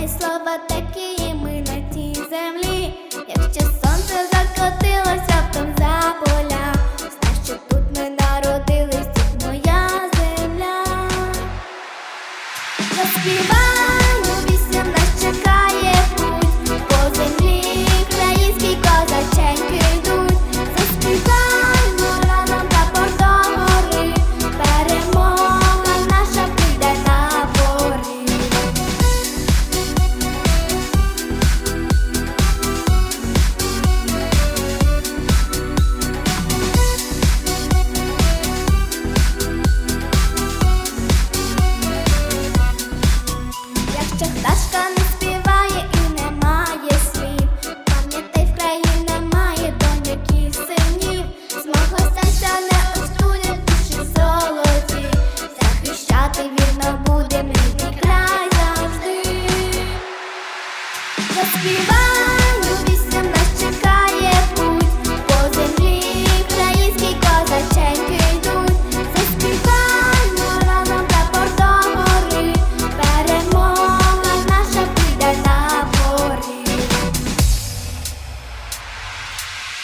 та слова такі ми на тій землі, якщо сонце закотилося в том за поля, Знай, що тут ми народились, тут моя земля. Заспівай!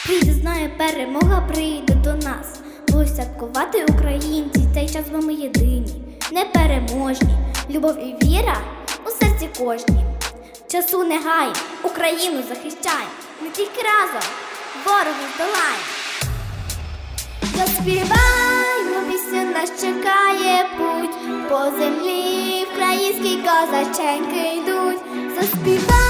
Прийде знає, перемога прийде до нас. Бо святкувати українці цей час ми єдині, непереможні. Любов і віра у серці кожній. Часу не гай, Україну захищай, не тільки разом ворогу здолаємо. Заспіваймо, пісню нас чекає путь, по землі українські козаченьки йдуть. Заспіваймо.